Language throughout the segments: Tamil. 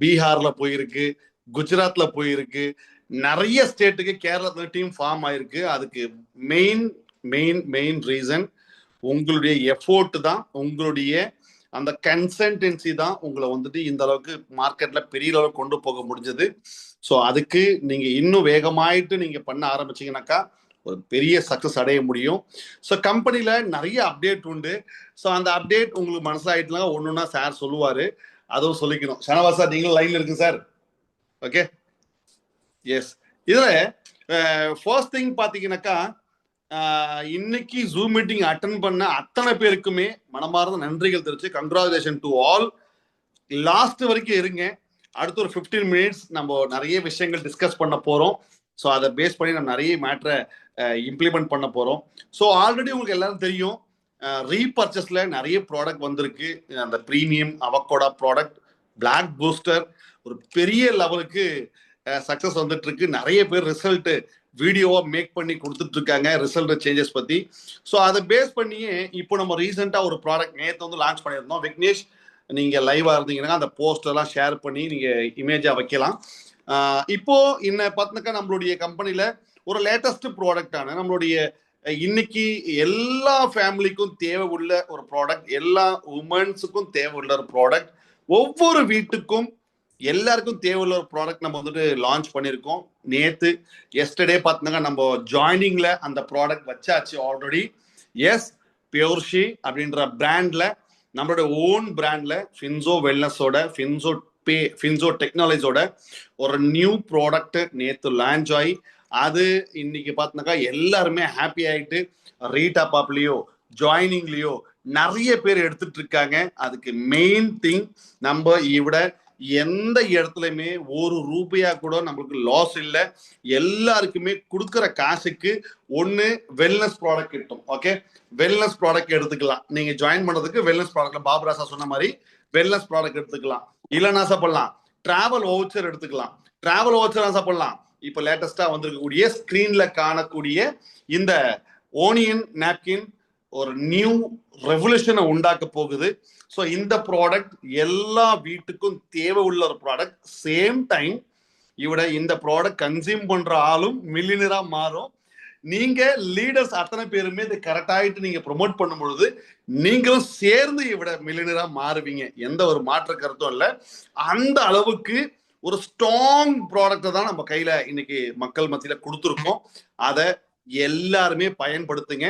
பீகார்ல போயிருக்கு குஜராத்ல போயிருக்கு. நிறைய ஸ்டேட்டுக்கு கேரளத்துல டீம் ஃபார்ம் ஆயிருக்கு. அதுக்கு மெயின் மெயின் மெயின் ரீசன் உங்களுடைய எஃபோர்ட் தான் உங்களுடைய அந்த கன்சன்டென்சி தான் உங்களை வந்துட்டு இந்த அளவுக்கு மார்க்கெட்ல பெரிய அளவுக்கு கொண்டு போக முடிஞ்சது. ஸோ அதுக்கு நீங்க இன்னும் வேகமாயிட்டு நீங்க பண்ண ஆரம்பிச்சீங்கன்னாக்கா ஒரு பெரிய சக்சஸ் அடைய முடியும். ஸோ கம்பெனில நிறைய அப்டேட் உண்டு. ஸோ அந்த அப்டேட் உங்களுக்கு மனசாயிட்டனா ஒன்று ஒன்றா சார் சொல்லுவாரு. அதுவும் சொல்லிக்கணும். ஷனவாஸ் சார் நீங்களும் லைன்ல இருக்கு சார். ஓகே எஸ் இதுல ஃபர்ஸ்ட் திங் பாத்தீங்கன்னாக்கா இன்னைக்கு ஜூம் மீட்டிங் அட்டன் பண்ண அத்தனை பேருக்குமே மனமார்ந்த நன்றிகள் தெரிவிச்சு கங்க்ராச்சுலேஷன் டு ஆல் லாஸ்ட் வரைக்கும் இருங்க. அடுத்த ஒரு 15 மினிட்ஸ் நம்ம நிறைய விஷயங்கள் டிஸ்கஸ் பண்ண போறோம். ஸோ அதை பேஸ் பண்ணி நம்ம நிறைய மேட்ரை இம்ப்ளிமெண்ட் பண்ண போறோம். ஸோ ஆல்ரெடி உங்களுக்கு எல்லாரும் தெரியும். ரீபர்ச்சஸ்ல நிறைய ப்ராடக்ட் வந்திருக்கு. அந்த premium avocado product black booster ஒரு பெரிய லெவலுக்கு சக்சஸ் வந்துட்டு இருக்கு நிறைய பேர் ரிசல்ட் வீடியோவாக மேக் பண்ணி கொடுத்துட்டு இருக்காங்க ரிசல்ட் சேஞ்சஸ் பத்தி. ஸோ அதை பேஸ் பண்ணியே இப்போ நம்ம ரீசெண்டாக ஒரு ப்ராடக்ட் நேற்று வந்து லான்ச் பண்ணியிருந்தோம். விக்னேஷ் நீங்க லைவா இருந்தீங்கன்னா அந்த போஸ்டெல்லாம் ஷேர் பண்ணி நீங்க இமேஜா வைக்கலாம். இப்போது இப்போ இன்ன பார்த்தினாக்கா நம்மளுடைய கம்பெனியில் ஒரு லேட்டஸ்ட் ப்ராடக்டான நம்மளுடைய இன்னைக்கு எல்லா ஃபேமிலிக்கும் தேவை உள்ள ஒரு ப்ராடக்ட் எல்லா உமன்ஸுக்கும் தேவை உள்ள ஒரு ப்ராடக்ட் ஒவ்வொரு வீட்டுக்கும் எல்லாருக்கும் தேவையுள்ள ஒரு ப்ராடக்ட் நம்ம வந்துட்டு லான்ச் பண்ணியிருக்கோம். நேத்து எஸ்டர்டே பார்த்தினாக்கா நம்ம ஜாயினிங்ல அந்த ப்ராடக்ட் வச்சாச்சு ஆல்ரெடி எஸ் பியோர்ஷி அப்படின்ற பிராண்ட்ல நம்மளோட ஓன் பிராண்ட்ல ஃபின்சோ வெல்னஸோட ஃபின்சோ பே ஃபின்சோ டெக்னாலஜியோட ஒரு நியூ ப்ராடக்ட் நேத்து லான்ச் ஆகி அது இன்னைக்கு பார்த்தினாக்கா எல்லாருமே ஹாப்பி ஆயிட்டு ரீடாப் ஆப்லயோ ஜாயினிங்லயோ நிறைய பேர் எடுத்துட்டு இருக்காங்க. அதுக்கு மெயின் திங் நம்ம இவிட எந்த இடத்துலையுமே ஒரு ரூபாயா கூட நம்மளுக்கு லாஸ் இல்லை. எல்லாருக்குமே கொடுக்குற காசுக்கு ஒன்று வெல்னஸ் ப்ராடக்ட் கிட்டும். ஓகே வெல்னஸ் ப்ராடக்ட் எடுத்துக்கலாம். நீங்க ஜாயின் பண்ணுறதுக்கு வெல்னஸ் ப்ராடக்ட்ல பாபராசா சொன்ன மாதிரி வெல்னஸ் ப்ராடக்ட் எடுத்துக்கலாம். இல்லைன்னா சாப்பிடலாம்? டிராவல் ஓச்சர் எடுத்துக்கலாம். டிராவல் ஓச்சர் சாப்பிடலாம்? இப்போ லேட்டஸ்டா வந்திருக்கக்கூடிய ஸ்கிரீன்ல காணக்கூடிய இந்த ஓனியன் நாப்கின் ஒரு நியூ ரெவல்யூஷனை உண்டாக்க போகுது. ஸோ இந்த ப்ராடக்ட் எல்லா வீட்டுக்கும் தேவை உள்ள ஒரு ப்ராடக்ட் சேம் டைம் இவட இந்த ப்ராடக்ட் கன்சியூம் பண்ற ஆளும் மில்லினரா மாறும். நீங்க லீடர்ஸ் அத்தனை பேருமே இதை கரெக்டாயிட்டு நீங்க ப்ரொமோட் பண்ணும் பொழுது நீங்களும் சேர்ந்து இவட மில்லினரா மாறுவீங்க. எந்த ஒரு மாற்று கருத்தும் இல்லை. அந்த அளவுக்கு ஒரு ஸ்ட்ராங் ப்ராடக்ட்டை தான் நம்ம கையில இன்னைக்கு மக்கள் மத்தியில கொடுத்துருக்கோம். அதை எல்லாருமே பயன்படுத்துங்க.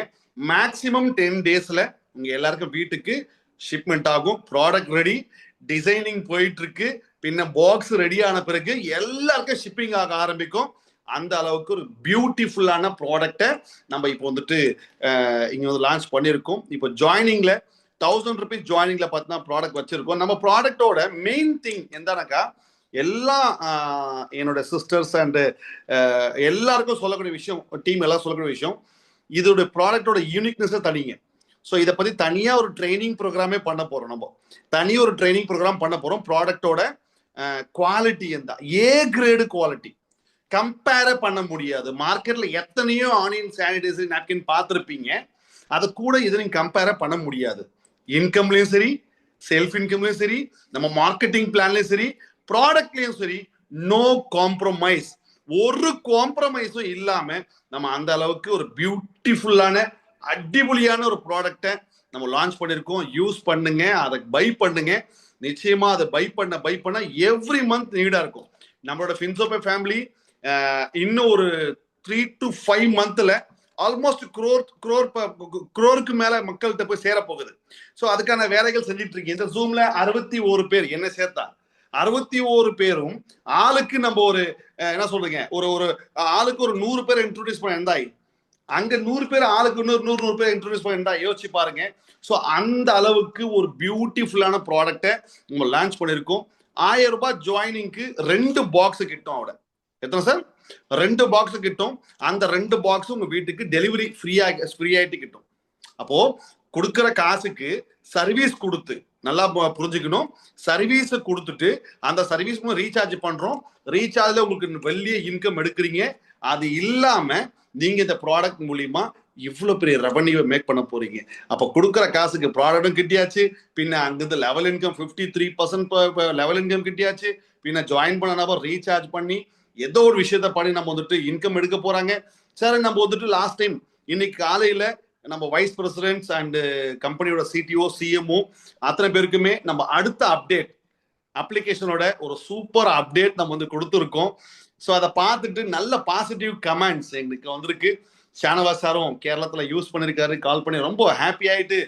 மேக்சிமம் டென் டேஸ்ல உங்க எல்லாருக்கும் வீட்டுக்கு ஷிப்மெண்ட் ஆகும். ப்ராடக்ட் ரெடி டிசைனிங் போயிட்டு இருக்கு பின்ன பாக்ஸ் ரெடி ஆன பிறகு எல்லாருக்கும் ஷிப்பிங் ஆக ஆரம்பிக்கும். அந்த அளவுக்கு ஒரு பியூட்டிஃபுல்லான ப்ராடக்டை நம்ம இப்போ வந்துட்டு இங்கே இங்க வந்து லான்ச் பண்ணியிருக்கோம். இப்போ ஜாயினிங்ல தௌசண்ட் ருபீஸ் ஜாயினிங்ல பார்த்தீங்கன்னா ப்ராடக்ட் வச்சிருக்கோம். நம்ம ப்ராடக்டோட மெயின் திங் என்னன்னாக்கா எல்லா என்னோட சிஸ்டர்ஸ் அண்டு எல்லாருக்கும் சொல்லக்கூடிய விஷயம் டீம் எல்லாம் சொல்லக்கூடிய விஷயம் இதோட ப்ராடக்டோட யூனிக்னஸ் தனிங்க. ஸோ இதை பற்றி தனியாக ஒரு ட்ரைனிங் ப்ரோக்ராமே பண்ண போகிறோம் நம்ம. தனி ஒரு ட்ரைனிங் ப்ரோக்ராம் பண்ண போகிறோம் ப்ராடக்டோட குவாலிட்டி எந்த ஏ கிரேடு குவாலிட்டி கம்பேரே பண்ண முடியாது. மார்க்கெட்டில் எத்தனையோ ஆனியன் சானிடைசர் நாப்கின் பார்த்துருப்பீங்க. அதை கூட இதை நீங்கள் கம்பேரே பண்ண முடியாது. இன்கம்லேயும் சரி செல்ஃப் இன்கம்லேயும் சரி நம்ம மார்க்கெட்டிங் பிளான்லயும் சரி ப்ராடக்ட்லயும் சரி நோ காம்ப்ரமைஸ் ஒரு காம்ப்ரமைஸும் இல்லாம நம்ம அந்த அளவுக்கு ஒரு பியூட்டிஃபுல்லான அடிபொலியான ஒரு ப்ராடக்டை நம்ம லான்ச் பண்ணியிருக்கோம். யூஸ் பண்ணுங்க அதை பை பண்ணுங்க. நிச்சயமா அதை பை பண்ண பை பண்ண எவ்ரி மந்த் நீடா இருக்கும். நம்மளோட ஃபின்சோபே ஃபேமிலி இன்னும் ஒரு த்ரீ டு ஃபைவ் மந்த்ல ஆல்மோஸ்ட் குரோர் குரோர் குரோருக்கு மேல மக்கள்கிட்ட போய் சேர போகுது ஸோ அதுக்கான வேலைகள் செஞ்சுட்டு இருக்கீங்க இந்த ஜூம்ல அறுபத்தி ஒரு பேர் என்ன சேர்த்தா. அறுபத்தி ஓரு பேரும் ஆளுக்கு நம்ம ஒரு என்ன சொல்றீங்க? ஒரு ஒரு ஆளுக்கு ஒரு நூறு பேர் இன்ட்ரோடியூஸ் பண்ண இருந்தாய் அங்க நூறு பேர் ஆளுக்கு நூறு நூறு நூறு பேர் இன்ட்ரோடியூஸ் பண்ணிருந்தா யோசிச்சு பாருங்க. ஸோ அந்த அளவுக்கு ஒரு பியூட்டிஃபுல்லான ப்ராடக்டை நம்ம லான்ச் பண்ணியிருக்கோம் ஆயிரம் ரூபாய் ஜாயினிங்க்கு ரெண்டு பாக்ஸ் கிட்டும் அவட. எத்தனை சார்? ரெண்டு பாக்ஸ் கிட்டும். அந்த ரெண்டு பாக்ஸ் உங்க வீட்டுக்கு டெலிவரி ஃப்ரீயா ஃப்ரீ ஆயிட்டு கிட்டும். அப்போ கொடுக்குற காசுக்கு சர்வீஸ் கொடுத்து நல்லா பு- புரிஞ்சுக்கணும். சர்வீஸ் கொடுத்துட்டு அந்த சர்வீஸ் ரீசார்ஜ் பண்றோம். ரீசார்ஜ்ல உங்களுக்கு வெளியே இன்கம் எடுக்கிறீங்க. அது இல்லாம நீங்க இந்த ப்ராடக்ட் மூலியமா இவ்வளவு பெரிய ரெவன்யூ மேக் பண்ண போறீங்க. அப்ப கொடுக்குற காசுக்கு ப்ராடக்டும் கிட்டியாச்சு. பின்ன அங்கிருந்து level income fifty three percent level income கிட்டியாச்சு. பின்ன ஜாயின் பண்ண நபர் ரீசார்ஜ் பண்ணி ஏதோ ஒரு விஷயத்த பண்ணி நம்ம வந்துட்டு இன்கம் எடுக்க போறாங்க. சரி நம்ம வந்துட்டு லாஸ்ட் டைம் இன்னைக்கு காலையில நம்ம வைஸ் பிரசிடென்ட்ஸ் அண்ட் கம்பெனியோட சிடிஓ சிஎம்ஓ அத்தனை பேருக்குமே நம்ம அடுத்த அப்டேட் அப்ளிகேஷனோட ஒரு சூப்பர் அப்டேட் நம்ம வந்து கொடுத்துருக்கோம். ஸோ அதை பார்த்துட்டு நல்ல பாசிட்டிவ் கமெண்ட்ஸ் எங்களுக்கு வந்திருக்கு. ஷானவாஸ் சாரும் கேரளத்தில் யூஸ் பண்ணியிருக்காரு கால் பண்ணி ரொம்ப ஹாப்பி ஆயிட்டு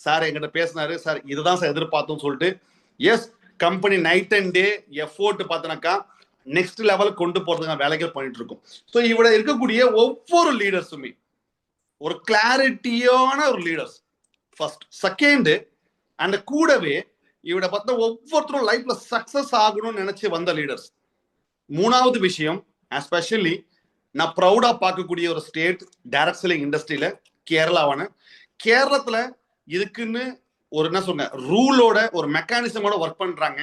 சார் எங்கிட்ட பேசினாரு. சார் இதுதான் சார் எதிர்பார்த்தோம் சொல்லிட்டு. Yes company night and day effort பார்த்தனாக்கா next லெவலுக்கு கொண்டு போகிறதுக்கான வேலைகள் பண்ணிட்டு இருக்கோம். ஸோ இவட இருக்கக்கூடிய ஒவ்வொரு லீடர்ஸுமே ஒரு கிளாரிட்டியான ஒரு லீடர்ஸ் ஃபர்ஸ்ட் செகண்டு அண்ட் கூடவே இவட பார்த்தா ஒவ்வொருத்தரும் லைஃப்ல சக்சஸ் ஆகணும்னு நினைச்சு வந்த லீடர்ஸ் மூணாவது விஷயம் எஸ்பெஷலி நான் ப்ரௌடா பார்க்கக்கூடிய ஒரு ஸ்டேட் டைரக்ட் செல்லிங் இண்டஸ்ட்ரியில கேரளாவான. கேரளத்துல இதுக்குன்னு ஒரு என்ன சொல்லுங்க ரூலோட ஒரு மெக்கானிசமோட ஒர்க் பண்றாங்க.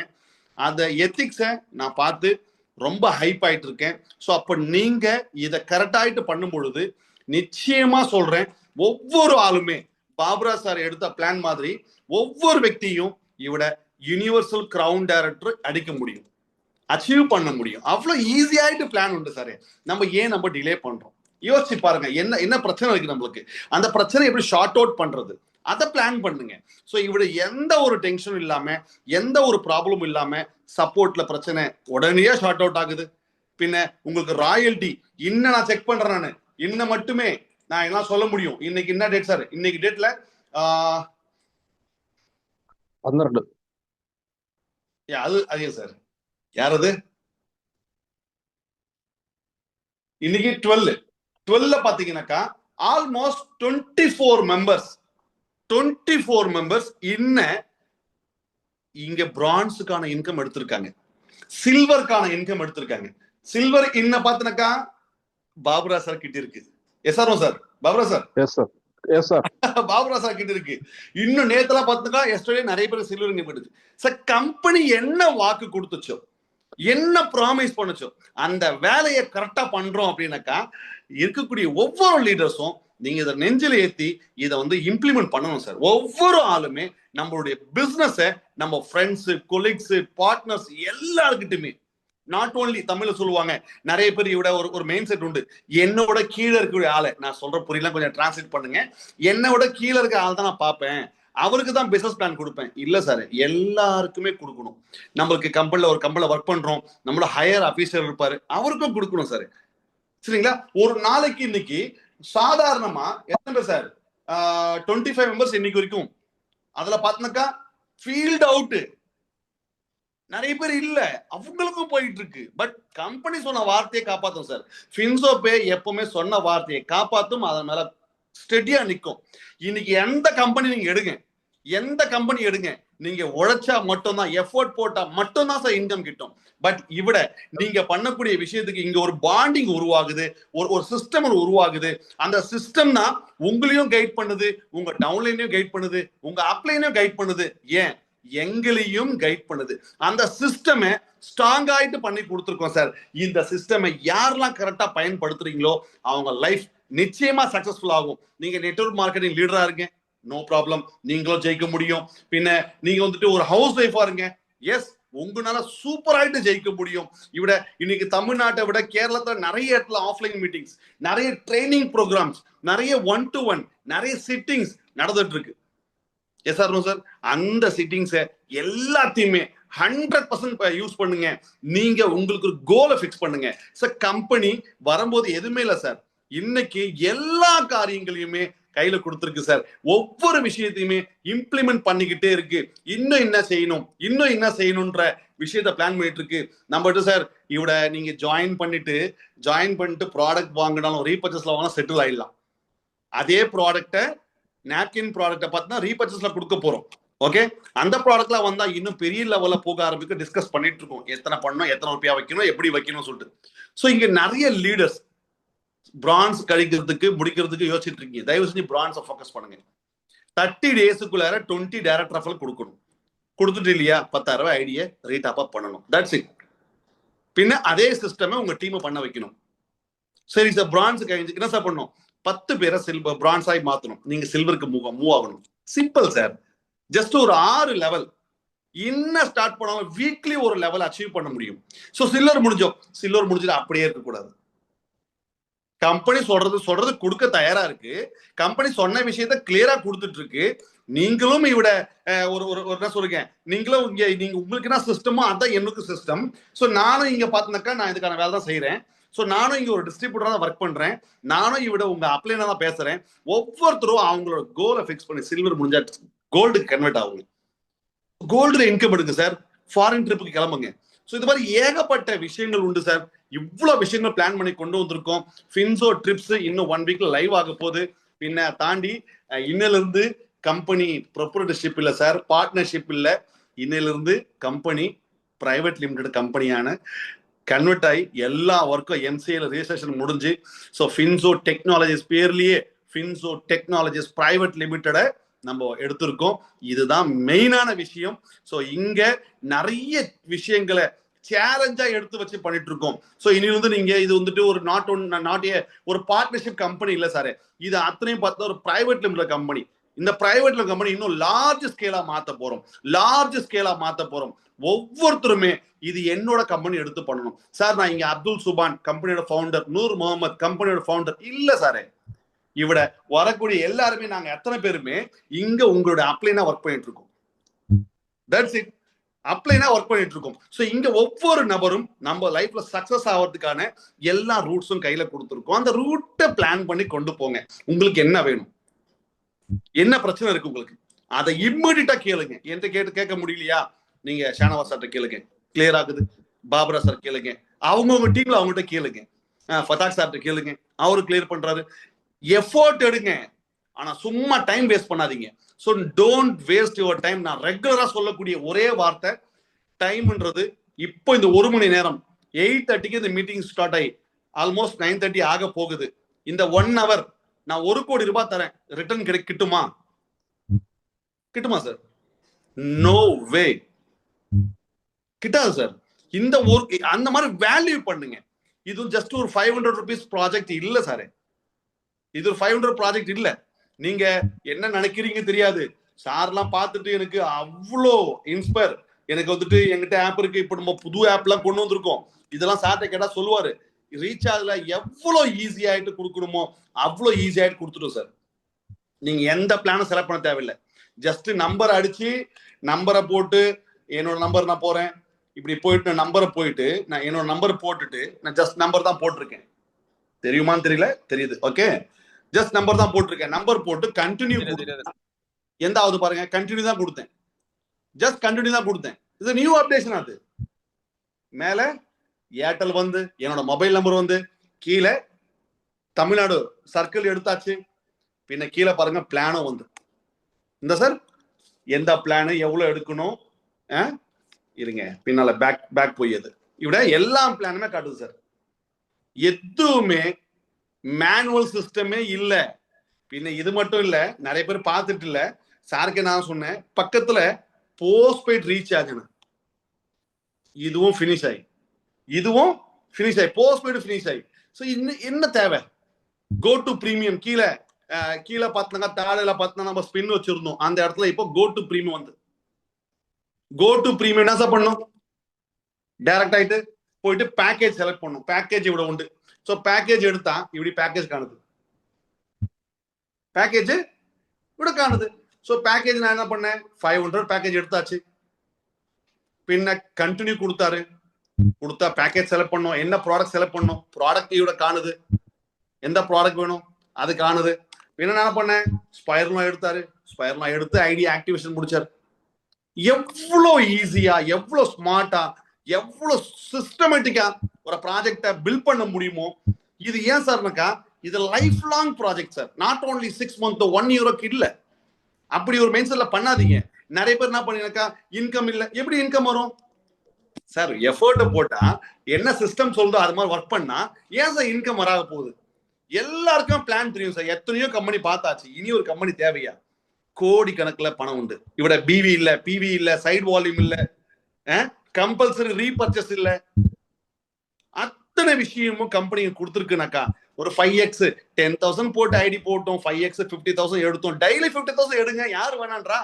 அந்த எத்திக்ஸை நான் பார்த்து ரொம்ப ஹைப் ஆயிட்டு இருக்கேன். ஸோ அப்போ நீங்க இதை கரெக்டாயிட்டு பண்ணும் பொழுது நிச்சயமா சொல்றேன் ஒவ்வொரு ஆளுமே பாபுரா சார் எடுத்த பிளான் மாதிரி ஒவ்வொரு వ్యక్తిயும் இவட யூனிவர்சல் క్రౌన్ డైరెక్టర్ அடிக்க முடியும் அச்சீவ் பண்ண முடியும். அவ்வளோ ஈஸியாயிட்டு பிளான் உண்டு சார் நம்ம ஏன் நம்ம டிலே பண்றோம்? யோசிச்சு பாருங்க என்ன என்ன பிரச்சனை இருக்கு நம்மளுக்கு? அந்த பிரச்சனை எப்படி ஷார்ட் அவுட் பண்றது? அதை பிளான் பண்ணுங்க. ஸோ இவட எந்த ஒரு டென்ஷனும் இல்லாம எந்த ஒரு ப்ராப்ளமும் இல்லாம சப்போர்ட்ல பிரச்சனை உடனே ஷார்ட் அவுட் ஆகுது. பின்ன உங்களுக்கு ராயல்டி இன்னும் நான் செக் பண்றேன் நான். என்ன மட்டுமே நான் எல்லாம் சொல்ல முடியும். இன்னைக்கு என்ன டேட் சார் இன்னைக்கு டேட்ல பன்னிரண்டு. அது அதே சார் யார் அது? இன்னைக்கு டுவெல் டுவெல்ல பாத்தீங்கன்னாக்கா almost twenty four members twenty four members என்ன இங்க பிரான்ஸுக்கான இன்கம் எடுத்திருக்காங்க சில்வருக்கான இன்கம் எடுத்திருக்காங்க. சில்வர் என்ன பாத்தினாக்கா பாபுரா சார் கிட்ட இருக்கு. S R O sir Babura sir? Yes sir yes sir Babura sir கிட்ட இருக்கு. இன்னும் நேத்தெல்லாம் பார்த்துக்கா எஸ்டர்டே நிறைய பேர் சில்வருங்க போயிடுச்சு. சார் கம்பெனி என்ன வாக்கு கொடுத்துச்சோ என்ன ப்ராமிஸ் பண்ணுச்சோ அந்த வேலையை கரெக்டா பண்றோம் அப்படின்னாக்கா இருக்கக்கூடிய ஒவ்வொரு லீடர்ஸும் நீங்க இதை நெஞ்சில் ஏத்தி இதை வந்து இம்ப்ளிமெண்ட் பண்ணணும் சார் ஒவ்வொரு ஆளுமே நம்மளுடைய பிசினஸை நம்ம ஃப்ரெண்ட்ஸு கொலீக்ஸு பார்ட்னர்ஸ் எல்லாருக்கிட்டுமே நாட் ஓன்லி தமிழ்ல சொல்லுவாங்க நிறைய பேர் இவிட ஒரு ஒரு மெயின் செட் உண்டு. என்னோட கீழே இருக்கக்கூடிய ஆளை நான் சொல்ற புரியல கொஞ்சம் டிரான்ஸ்லேட் பண்ணுங்க. என்னோட கீழே இருக்க ஆள் தான் நான் பார்ப்பேன். அவருக்கு தான் பிசினஸ் பிளான் கொடுப்பேன். இல்ல சார் எல்லாருக்குமே கொடுக்கணும். நம்மளுக்கு கம்பெனில ஒரு கம்பெனில ஒர்க் பண்றோம் நம்மளோட ஹையர் ஆபீசர் இருப்பாரு அவருக்கும் கொடுக்கணும் சார் சரிங்களா? ஒரு நாளைக்கு இன்னைக்கு சாதாரணமா எத்தனை பேர் சார் டுவெண்ட்டி ஃபைவ் மெம்பர்ஸ் இன்னைக்கு வரைக்கும். அதுல பாத்தினாக்கா ஃபீல்ட் அவுட் நிறைய பேர் இல்ல. அவங்களுக்கும் போயிட்டு இருக்கு பட் கம்பெனி சொன்ன வார்த்தையை காப்பாத்தும் சார் ஃபின்சோ பே எப்பவுமே சொன்ன வார்த்தையை காப்பாத்தும் அதன் மேல ஸ்டெடியா நிற்கும் இன்னைக்கு எந்த கம்பெனி நீங்க எடுங்க எந்த கம்பெனி எடுங்க நீங்க உழைச்சா மட்டும்தான் எஃபோர்ட் போட்டா மட்டும்தான் சார் இன்கம் கிட்டும். பட் இவிட நீங்க பண்ணக்கூடிய விஷயத்துக்கு இங்க ஒரு பாண்டிங் உருவாகுது ஒரு ஒரு சிஸ்டம் உருவாகுது. அந்த சிஸ்டம் தான் உங்களையும் கைட் பண்ணுது உங்க டவுன்லைனையும் கைட் பண்ணுது உங்க அப்ளைனையும் கைட் பண்ணுது. ஏன்? எங்களையும் கைட் பண்ணுது. அந்த சிஸ்டமை ஸ்ட்ராங் ஆயிட்டு பண்ணி கொடுத்துருக்கோம் சார் இந்த சிஸ்டமை யாரெல்லாம் கரெக்டா பயன்படுத்துறீங்களோ அவங்க லைஃப் நிச்சயமா சக்சஸ்ஃபுல் ஆகும். நீங்க நெட்வொர்க் மார்க்கெட்டிங் லீடரா இருங்க. நோ ப்ராப்ளம் நீங்களும் ஜெயிக்க முடியும். பின்ன நீங்க வந்துட்டு ஒரு ஹவுஸ் ஒய்ஃபா இருங்க. எஸ் உங்களால சூப்பர் ஆயிட்டு ஜெயிக்க முடியும். இவிட இன்னைக்கு தமிழ்நாட்டை விட கேரளத்துல நிறைய இடத்துல ஆஃப்லைன் மீட்டிங்ஸ் நிறைய ட்ரைனிங் ப்ரோக்ராம்ஸ் நிறைய ஒன் டு ஒன் நிறைய சிட்டிங்ஸ் நடந்துட்டு இருக்கு. எஸ் ஆர் சார் அந்த சிட்டிங்ஸை எல்லாத்தையுமே ஹண்ட்ரட் பர்சன்ட் யூஸ் பண்ணுங்க. நீங்க உங்களுக்கு ஒரு கோலை ஃபிக்ஸ் பண்ணுங்க. சார் கம்பெனி வரும்போது எதுவுமே இல்லை சார் இன்னைக்கு எல்லா காரியங்களையுமே கையில கொடுத்துருக்கு சார் ஒவ்வொரு விஷயத்தையுமே இம்ப்ளிமெண்ட் பண்ணிக்கிட்டே இருக்கு. இன்னும் என்ன செய்யணும்? இன்னும் என்ன செய்யணும்ன்ற விஷயத்த பிளான் பண்ணிட்டு இருக்கு நம்மகிட்ட சார் இவட நீங்க ஜாயின் பண்ணிட்டு ஜாயின் பண்ணிட்டு ப்ராடக்ட் வாங்கினாலும் ரீபர்ச்சஸ்ல வாங்கினா செட்டில் ஆயிடலாம். அதே ப்ராடக்ட்டை நாப்கின் ப்ராடக்ட்டை பார்த்தா ரீபர்ச்சஸ்ல கொடுக்க போறோம். ஓகே அந்த ப்ராடக்ட்லாம் வந்தா இன்னும் பெரிய லெவல்ல போக ஆரம்பிக்க டிஸ்கஸ் பண்ணிட்டு இருக்கோம். எத்தனை பண்ணணும் எத்தனை ரூபாய் வைக்கணும் எப்படி வைக்கணும் சொல்லிட்டு. ஸோ இங்க நிறைய லீடர்ஸ் பிரான்ஸ் கழிக்கிறதுக்கு முடிக்கிறதுக்கு யோசிச்சுட்டு இருக்கீங்க. தயவு செஞ்சு பிரான்ஸை ஃபோக்கஸ் பண்ணுங்க. தேர்ட்டி டேஸுக்குள்ளார டுவெண்ட்டி டைரக்ட் ரஃபல் கொடுக்கணும். கொடுத்துட்டு இல்லையா? பத்தாயிரம் ரூபாய் ஐடியை ரீட் அப் பண்ணணும். தட்ஸ் இட் பின்ன அதே சிஸ்டமே உங்க டீமை பண்ண வைக்கணும். சரி சார் பிரான்ஸ் கழிஞ்சுக்கு என்ன சார் பண்ணணும்? பத்து பேரை சில்வர் பிரான்ஸாய் ஆகி மாத்தணும். நீங்க சில்வருக்கு மூவ் மூவ் ஆகணும். சிம்பிள் சார் ஜஸ்ட் ஒரு ஆறு லெவல் என்ன ஸ்டார்ட் பண்ணாலும் வீக்லி ஒரு லெவல் அச்சீவ் பண்ண முடியும். So silver முடிஞ்சோம். சில்வர் முடிஞ்சது அப்படியே இருக்கக்கூடாது. கம்பெனி சொல்றது சொல்றது கொடுக்க தயாரா இருக்கு. கம்பெனி சொன்ன விஷயத்த கிளியரா கொடுத்துட்டு இருக்கு நீங்களும் இவிட ஒரு ஒரு ஒரு என்ன சொல்றீங்க? நீங்களும் இங்க நீங்க உங்களுக்கு என்ன சிஸ்டமோ அதான் எனக்கு சிஸ்டம் ஸோ நானும் இங்க பாத்தினாக்கா நான் இதுக்கான வேலை தான் செய்யறேன் ஸோ நானும் இங்கே ஒரு டிஸ்ட்ரிபியூட்டராக தான் ஒர்க் பண்ணுறேன் நானும் இவிட உங்கள் அப்ளைனாக தான் பேசுகிறேன் ஒவ்வொருத்தரும் அவங்களோட கோலை ஃபிக்ஸ் பண்ணி சில்வர் முடிஞ்சா கோல்டுக்கு கன்வெர்ட் ஆகுங்க. கோல்டுல இன்கம் எடுங்க சார் ஃபாரின் ட்ரிப்புக்கு கிளம்புங்க. ஸோ இது மாதிரி ஏகப்பட்ட விஷயங்கள் உண்டு சார் இவ்வளோ விஷயங்கள் பிளான் பண்ணி கொண்டு வந்திருக்கோம். ஃபின்சோ ட்ரிப்ஸ் இன்னும் ஒன் வீக்ல லைவ் ஆக போகுது. பின்ன தாண்டி இன்னிலிருந்து கம்பெனி ப்ரொப்ரேட்டர்ஷிப் இல்லை சார் பார்ட்னர்ஷிப் இல்லை. இன்னிலிருந்து கம்பெனி பிரைவேட் லிமிடெட் கம்பெனியான கன்வெர்ட் ஆகி எல்லா ஒர்க்கும் எம்சிஏல ரிஜிஸ்ட்ரேஷன் முடிஞ்சு ஸோ ஃபின்சோ டெக்னாலஜிஸ் பேர்லயே ஃபின்சோ டெக்னாலஜிஸ் பிரைவேட் லிமிட்டடை நம்ம எடுத்திருக்கோம். இதுதான் மெயினான விஷயம். ஸோ இங்க நிறைய விஷயங்களை சேலஞ்சா எடுத்து வச்சு பண்ணிட்டு இருக்கோம் ஸோ இனியிலிருந்து நீங்க இது வந்துட்டு ஒரு நாட் ஒன் நாட் ஏ ஒரு பார்ட்னர்ஷிப் கம்பெனி இல்லை சார் இது அத்தனையும் பார்த்தா ஒரு பிரைவேட் லிமிடெட் கம்பெனி இந்த பிரைவேட் கம்பெனி இன்னும் லார்ஜ் ஸ்கேலா மாத்த போறோம். லார்ஜ் ஸ்கேலா மாத்த போறோம். ஒவ்வொருத்தருமே இது என்னோட கம்பெனி எடுத்து பண்ணணும். சார் நான் இங்க அப்துல் சுபான் கம்பெனியோட ஃபவுண்டர் நூர் முகமது கம்பெனியோட ஃபவுண்டர் இல்ல சாரே. இவிட வரக்கூடிய எல்லாருமே நாங்க எத்தனை பேருமே இங்க உங்களோட அப்ளைனா ஒர்க் பண்ணிட்டு இருக்கோம். தட்ஸ் இட் அப்ளைனா ஒர்க் பண்ணிட்டு இருக்கோம். ஸோ இங்க ஒவ்வொரு நபரும் நம்ம லைஃப்ல சக்சஸ் ஆகிறதுக்கான எல்லா ரூட்ஸும் கையில கொடுத்துருக்கோம். அந்த ரூட்டை பிளான் பண்ணி கொண்டு போங்க. உங்களுக்கு என்ன வேணும்? என்ன பிரச்சனை இருக்கு உங்களுக்கு? அதை இம்மிடியா கேளுங்க. என்கிட்ட கேட்டு கேட்க முடியலையா? நீங்க ஷானவாஸ் சார்ட்ட கேளுங்க. கிளியர் ஆகுது? பாபரா சார் கேளுங்க. அவங்கவுங்க டீம்ல அவங்ககிட்ட கேளுங்க. ஃபதாக் சார்ட்ட கேளுங்க. அவரு கிளியர் பண்றாரு. எஃபோர்ட் எடுங்க. ஆனா சும்மா டைம் வேஸ்ட் பண்ணாதீங்க. So don't waste your time நான் ரெகுலரா சொல்லக்கூடிய ஒரே வார்த்தை டைம்ன்றது இப்போ இந்த ஒரு மணி நேரம் எயிட் தேர்ட்டிக்கு இந்த மீட்டிங் ஸ்டார்ட் ஆகி ஆல்மோஸ்ட் நைன் தேர்ட்டி ஆக போகுது. இந்த ஒன் ஹவர் நான் ஒரு கோடி ரூபாய் தரேன். ரிட்டர்ன் கிடை கிட்டுமா? கிட்டுமா சார் நோ வே கிட்டாது சார். இந்த ஒர்க் அந்த மாதிரி வேல்யூ பண்ணுங்க. இது ஜஸ்ட் ஒரு ஃபைவ் ஹண்ட்ரட் ருபீஸ் ப்ராஜெக்ட் இல்ல சார் இது ஒரு ஃபைவ் ஹண்ட்ரட் ப்ராஜெக்ட் இல்ல. நீங்க என்ன நினைக்கிறீங்க தெரியாது. சார்லாம் பார்த்துட்டு எனக்கு அவ்வளோ இன்ஸ்பயர் எனக்கு வந்துட்டு எங்கிட்ட ஆப் இருக்கு. இப்போ நம்ம புது ஆப்லாம் கொண்டு வந்திருக்கோம். இதெல்லாம் சார்ட்ட கேட்டா சொல்லுவாரு. ரீசார்ஜ்ல எவ்வளோ ஈஸி ஆயிட்டு கொடுக்கணுமோ அவ்வளோ ஈஸி ஆயிட்டு கொடுத்துடும் சார் நீங்க எந்த பிளானும் செலக்ட் பண்ண தேவையில்லை. ஜஸ்ட் நம்பர் அடிச்சு நம்பரை போட்டு என்னோட நம்பர் நான் போறேன். இப்படி போயிட்டு நம்பரை போயிட்டு நான் என்னோட நம்பர் போட்டுட்டு நான் ஜஸ்ட் நம்பர் தான் போட்டிருக்கேன். தெரியுமான்னு தெரியல? தெரியுது. ஓகே ஜஸ்ட் நம்பர் தான் போட்டிருக்கேன். நம்பர் போட்டு கண்டினியூ எந்த ஆகுது பாருங்க. கண்டினியூ தான் கொடுத்தேன். ஜஸ்ட் கண்டினியூ தான் கொடுத்தேன். இது நியூ அப்டேஷன் அது. மேல ஏர்டெல் வந்து என்னோட மொபைல் நம்பர் வந்து கீழே தமிழ்நாடு சர்க்கிள் எடுத்தாச்சு. பின்ன கீழே பாருங்க பிளானும் வந்து. இந்த சார் எந்த பிளானு எவ்வளவு எடுக்கணும்? இருங்க. பின்னால பேக் பேக் போயது இவிட எல்லா பிளானுமே காட்டுது சார் எதுவுமே மேனுவல் சிஸ்டமே இல்ல. பின்ன இது மட்டும் இல்ல நிறைய பேர் பார்த்துட்டு இல்ல. சாருக்கு நான் சொன்னேன் பக்கத்துல போஸ்ட் பெய்ட் ரீச் ஆகணும் இதுவும் ஃபினிஷ் ஆகி இதுவும் ஃபினிஷ் ஆகி போஸ்ட் பெய்டு ஃபினிஷ் ஆகி ஸோ இன்னும் என்ன தேவை? கோ டு பிரீமியம் கீழே கீழே பார்த்தனாக்கா தாழையில பார்த்தனா நம்ம ஸ்பின் வச்சிருந்தோம். அந்த இடத்துல இப்போ கோ டு பிரீமியம் வந்து. கோ டு ப்ரீமியம் என்ன சார் பண்ணும்? டைரக்ட் ஆயிட்டு போயிட்டு பேக்கேஜ் செலக்ட் பண்ணும். பேக்கேஜ் இவ்வளவு உண்டு. ஸோ பேக்கேஜ் எடுத்தா இப்படி பேக்கேஜ் காணுது. பேக்கேஜ் இவ்வளோ காணுது. ஸோ பேக்கேஜ் நான் என்ன பண்ணேன்? ஃபைவ் ஹண்ட்ரட் பேக்கேஜ் எடுத்தாச்சு. பின்ன கண்டினியூ கொடுத்தாரு. கொடுத்தா பேக்கேஜ் செலக்ட் பண்ணோம். என்ன ப்ராடக்ட் செலக்ட் பண்ணோம்? ப்ராடக்ட் இவ்வளோ காணுது. எந்த ப்ராடக்ட் வேணும்? அது காணுது. பின்ன என்ன பண்ணேன்? ஸ்பைர்லாம் எடுத்தாரு. ஸ்பைர்லாம் எடுத்து ஐடி ஆக்டிவேஷன் முடிச்சாரு. எவ்வளோ ஈஸியா எவ்வளோ ஸ்மார்ட்டா எவ்வளோ சிஸ்டமேட்டிக்கா ஒரு ப்ராஜெக்டை பில்ட் பண்ண முடியுமோ? இது ஏன் சார்னாக்கா இது life long project sir not only six month one இயரோக்கு இல்லை. அப்படி ஒரு மைண்ட் செட்ல பண்ணாதீங்க. நிறைய பேர் என்ன பண்ணீங்கன்னாக்கா இன்கம் இல்லை. எப்படி இன்கம் வரும்? சார் எஃபர்ட்டை போட்டா என்ன சிஸ்டம் சொல்றதோ அது மாதிரி ஒர்க் பண்ணா ஏன் சார் இன்கம் வராக போகுது? எல்லாருக்கும் பிளான் தெரியும் சார் எத்தனையோ கம்பெனி பார்த்தாச்சு. இனி ஒரு கம்பெனி தேவையா? கோடி கணக்கில் பணம் உண்டு. இவட பிவி இல்ல பிவி இல்ல சைடு வால்யூம் இல்ல கம்பல்சரி ரீபர்ச்சஸ் இல்ல. அத்தனை விஷயமும் கம்பெனி கொடுத்துருக்குனாக்கா ஒரு ஃபைவ் எக்ஸ் டென் தௌசண்ட் போட்டு ஐடி போட்டோம் ஃபைவ் எக்ஸ் ஃபிஃப்டி தௌசண்ட் எடுத்தோம். டெய்லி ஃபிஃப்டி தௌசண்ட் எடுங்க யார் வேணான்றா?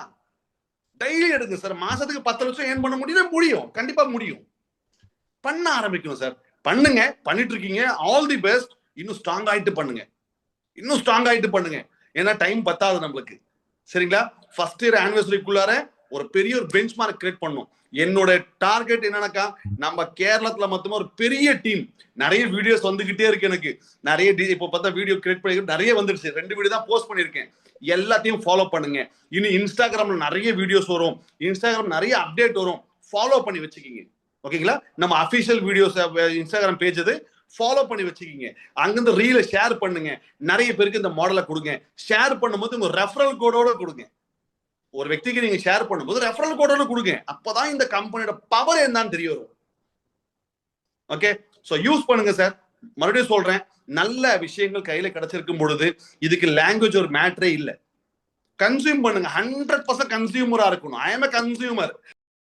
டெய்லி எடுங்க சார் மாசத்துக்கு பத்து லட்சம் ஏன் பண்ண முடியும் முடியும். கண்டிப்பா முடியும். பண்ண ஆரம்பிக்கணும் சார் பண்ணுங்க பண்ணிட்டு இருக்கீங்க ஆல் தி பெஸ்ட் இன்னும் ஸ்ட்ராங் ஆயிட்டு பண்ணுங்க. இன்னும் ஸ்ட்ராங் ஆயிட்டு பண்ணுங்க. ஏன்னா டைம் பத்தாது நம்மளுக்கு. சரிங்களா? ஃபர்ஸ்ட் இயர் ஆனிவர்சரிக்குள்ளார ஒரு பெரிய ஒரு பெஞ்ச் மார்க் கிரியேட் பண்ணும். என்னோட டார்கெட் என்னன்னாக்கா நம்ம கேரளத்துல மொத்தமா ஒரு பெரிய டீம் நிறைய வீடியோஸ் வந்துகிட்டே இருக்கு எனக்கு. நிறைய இப்போ பார்த்தா வீடியோ கிரியேட் பண்ணி நிறைய வந்துருச்சு. ரெண்டு வீடியோ தான் போஸ்ட் பண்ணியிருக்கேன். எல்லாத்தையும் ஃபாலோ பண்ணுங்க. இனி இன்ஸ்டாகிராம்ல நிறைய வீடியோஸ் வரும். இன்ஸ்டாகிராம் நிறைய அப்டேட் வரும். ஃபாலோ பண்ணி வச்சுக்கிங்க. ஓகேங்களா நம்ம அஃபிஷியல் வீடியோஸ் இன்ஸ்டாகிராம் பேஜ் அது ஃபாலோ பண்ணி வச்சுக்கிங்க அங்கிருந்து ரீல ஷேர் பண்ணுங்க நிறைய பேருக்கு இந்த மாடலை கொடுங்க ஷேர் பண்ணும்போது உங்க ரெஃபரல் கோடோட கொடுங்க ஒரு వ్యక్తికి நீங்க ஷேர் பண்ணும்போது ரெஃபரல் கோடோட கொடுங்க அப்பதான் இந்த கம்பெனியோட பவர் என்னன்னு தெரிய வரும் ஓகே சோ யூஸ் பண்ணுங்க சார் மறுபடியும் சொல்றேன் நல்ல விஷயங்கள் கையில கிடைச்சிருக்கும் பொழுது இதுக்கு லாங்குவேஜ் ஒரு மேட்டரே இல்ல கன்சியூம் பண்ணுங்க ஹண்ட்ரட் பர்சன்ட் கன்சியூமரா இருக்கணும் ஐ எம் கன்சியூமர்